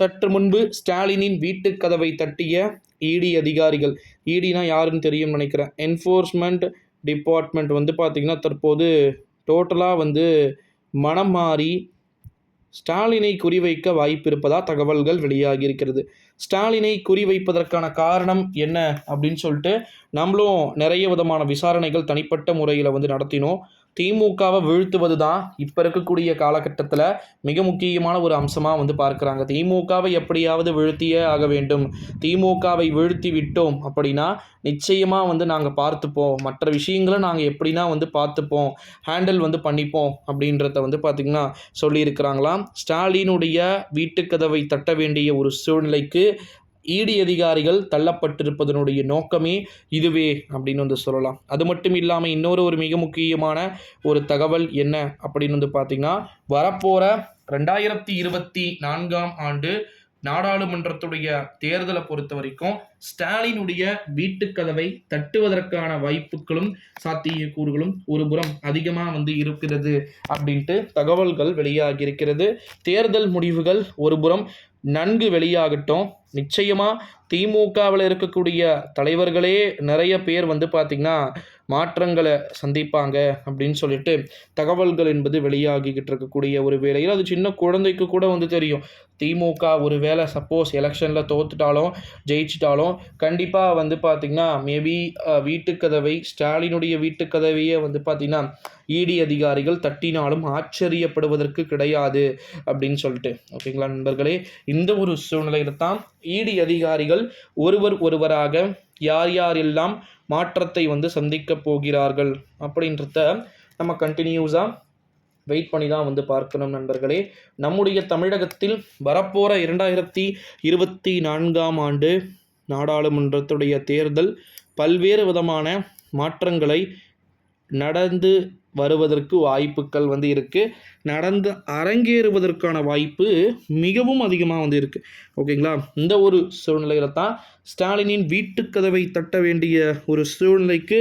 சற்று முன்பு ஸ்டாலினின் வீட்டுக் கதவை தட்டிய இடி அதிகாரிகள். இடினா யாருன்னு தெரியும் நினைக்கிறேன். என்ஃபோர்ஸ்மெண்ட் டிபார்ட்மெண்ட் வந்து பார்த்திங்கன்னா தற்போது டோட்டலாக வந்து மனம் மாறி ஸ்டாலினை குறிவைக்க வாய்ப்பு இருப்பதாக தகவல்கள் வெளியாகி இருக்கிறது ஸ்டாலினை குறிவைப்பதற்கான காரணம் என்ன அப்படின்னு சொல்லிட்டு நம்மளும் நிறைய விதமான விசாரணைகள் தனிப்பட்ட முறையில் வந்து நடத்தினோம். திமுகவை வீழ்த்துவது தான் இப்போ இருக்கக்கூடிய காலகட்டத்தில் மிக முக்கியமான ஒரு அம்சமாக வந்து பார்க்குறாங்க. திமுகவை எப்படியாவது வீழ்த்தியே ஆக வேண்டும். திமுகவை வீழ்த்தி விட்டோம் அப்படின்னா நிச்சயமாக வந்து நாங்கள் பார்த்துப்போம். மற்ற விஷயங்களை நாங்கள் எப்படின்னா வந்து பார்த்துப்போம். ஹேண்டில் வந்து பண்ணிப்போம் அப்படின்றத வந்து பார்த்திங்கன்னா சொல்லியிருக்கிறாங்களாம். ஸ்டாலினுடைய வீட்டுக்கதவை தட்ட வேண்டிய ஒரு சூழ்நிலைக்கு இடி அதிகாரிகள் தள்ளப்பட்டிருப்பதனுடைய நோக்கமே இதுவே அப்படின்னு வந்து சொல்லலாம். அது மட்டும் இல்லாமல் இன்னொரு ஒரு மிக முக்கியமான ஒரு தகவல் என்ன அப்படின்னு வந்து பார்த்திங்கன்னா வரப்போகிற ரெண்டாயிரத்தி இருபத்தி நான்காம் ஆண்டு நாடாளுமன்றத்துடைய தேர்தலை பொறுத்த வரைக்கும் ஸ்டாலினுடைய வீட்டுக்கதவை தட்டுவதற்கான வாய்ப்புகளும் சாத்தியக்கூறுகளும் ஒரு புறம் அதிகமாக வந்து இருக்கிறது அப்படின்ட்டு தகவல்கள் வெளியாகி இருக்கிறது தேர்தல் முடிவுகள் ஒரு புறம் நன்கு வெளியாகட்டும். நிச்சயமாக திமுகவில் இருக்கக்கூடிய தலைவர்களே நிறைய பேர் வந்து பார்த்திங்கன்னா மாற்றங்களை சந்திப்பாங்க அப்படின்னு சொல்லிட்டு தகவல்கள் என்பது வெளியாகிக்கிட்டு இருக்கக்கூடிய ஒரு வேளையில் அது சின்ன குழந்தைக்கு கூட வந்து தெரியும். திமுக ஒரு வேளை சப்போஸ் எலெக்ஷனில் தோத்துட்டாலும் ஜெயிச்சிட்டாலும் கண்டிப்பாக வந்து பார்த்திங்கன்னா மேபி வீட்டுக்கதவை ஸ்டாலினுடைய வீட்டுக்கதவையே வந்து பார்த்திங்கன்னா இடி அதிகாரிகள் தட்டினாலும் ஆச்சரியப்படுவதற்கு கிடையாது அப்படின்னு சொல்லிட்டு. ஓகேங்களா நண்பர்களே? இந்த ஒரு சூழ்நிலையில் தான் இடி அதிகாரிகள் ஒருவர் ஒருவராக யார் யாரெல்லாம் மாற்றத்தை வந்து சந்திக்க போகிறார்கள் அப்படின்றத நம்ம கண்டினியூஸாக வெயிட் பண்ணி தான் வந்து பார்க்கணும் நண்பர்களே. நம்முடைய தமிழகத்தில் வரப்போகிற இரண்டாயிரத்தி இருபத்தி நான்காம் ஆண்டு நாடாளுமன்றத்துடைய தேர்தல் பல்வேறு விதமான மாற்றங்களை நடந்து வருவதற்கு வாய்ப்புகள் வந்து இருக்குது நடந்து அரங்கேறுவதற்கான வாய்ப்பு மிகவும் அதிகமாக வந்து இருக்குது ஓகேங்களா? இந்த ஒரு சூழ்நிலையில் தான் ஸ்டாலினின் வீட்டுக்கதவை தட்ட வேண்டிய ஒரு சூழ்நிலைக்கு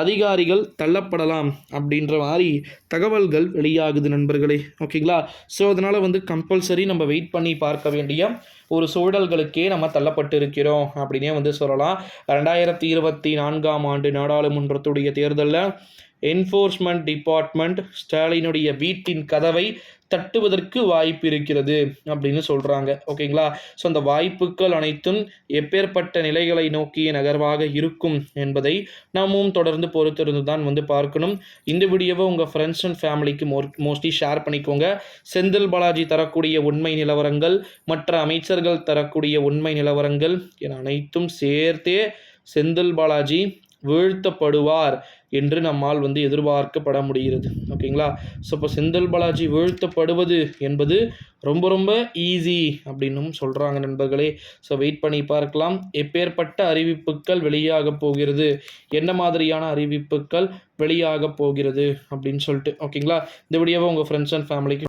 அதிகாரிகள் தள்ளப்படலாம் அப்படின்ற மாதிரி தகவல்கள் வெளியாகுது நண்பர்களே. ஓகேங்களா? ஸோ அதனால் வந்து கம்பல்சரி நம்ம வெயிட் பண்ணி பார்க்க வேண்டிய ஒரு சூழல்களுக்கே நம்ம தள்ளப்பட்டு இருக்கிறோம் அப்படின்னே வந்து சொல்லலாம். ரெண்டாயிரத்தி இருபத்தி நான்காம் ஆண்டு நாடாளுமன்றத்துடைய தேர்தலில் என்ஃபோர்ஸ்மெண்ட் டிபார்ட்மெண்ட் ஸ்டாலினுடைய வீட்டின் கதவை தட்டுவதற்கு வாய்ப்பு இருக்கிறது அப்படின்னு சொல்கிறாங்க ஓகேங்களா ஸோ அந்த வாய்ப்புகள் அனைத்தும் எப்பேற்பட்ட நிலைகளை நோக்கிய நகர்வாக இருக்கும் என்பதை நாமும் தொடர்ந்து பொறுத்திருந்து தான் வந்து பார்க்கணும். இந்த வீடியோவை உங்கள் ஃப்ரெண்ட்ஸ் அண்ட் ஃபேமிலிக்கு மோ மோஸ்ட்லி ஷேர் பண்ணிக்கோங்க. செந்தில் பாலாஜி தரக்கூடிய உண்மை நிலவரங்கள் மற்ற அமைச்சர்கள் தரக்கூடிய உண்மை நிலவரங்கள் என அனைத்தும் சேர்த்தே செந்தில் பாலாஜி வீழ்த்தப்படுவார் என்று நம்மால் வந்து எதிர்பார்க்கப்பட முடிகிறது. ஓகேங்களா? ஸோ இப்போ செந்தில் பாலாஜி வீழ்த்தப்படுவது என்பது ரொம்ப ரொம்ப ஈஸி அப்படின்னும் சொல்கிறாங்க நண்பர்களே. ஸோ வெயிட் பண்ணி பார்க்கலாம். எப்பேற்பட்ட அறிவிப்புகள் வெளியாக போகிறது? என்ன மாதிரியான அறிவிப்புகள் வெளியாக போகிறது? அப்படின்னு சொல்லிட்டு. ஓகேங்களா? இந்த வீடியோவை உங்கள் ஃப்ரெண்ட்ஸ் அண்ட் ஃபேமிலிக்கு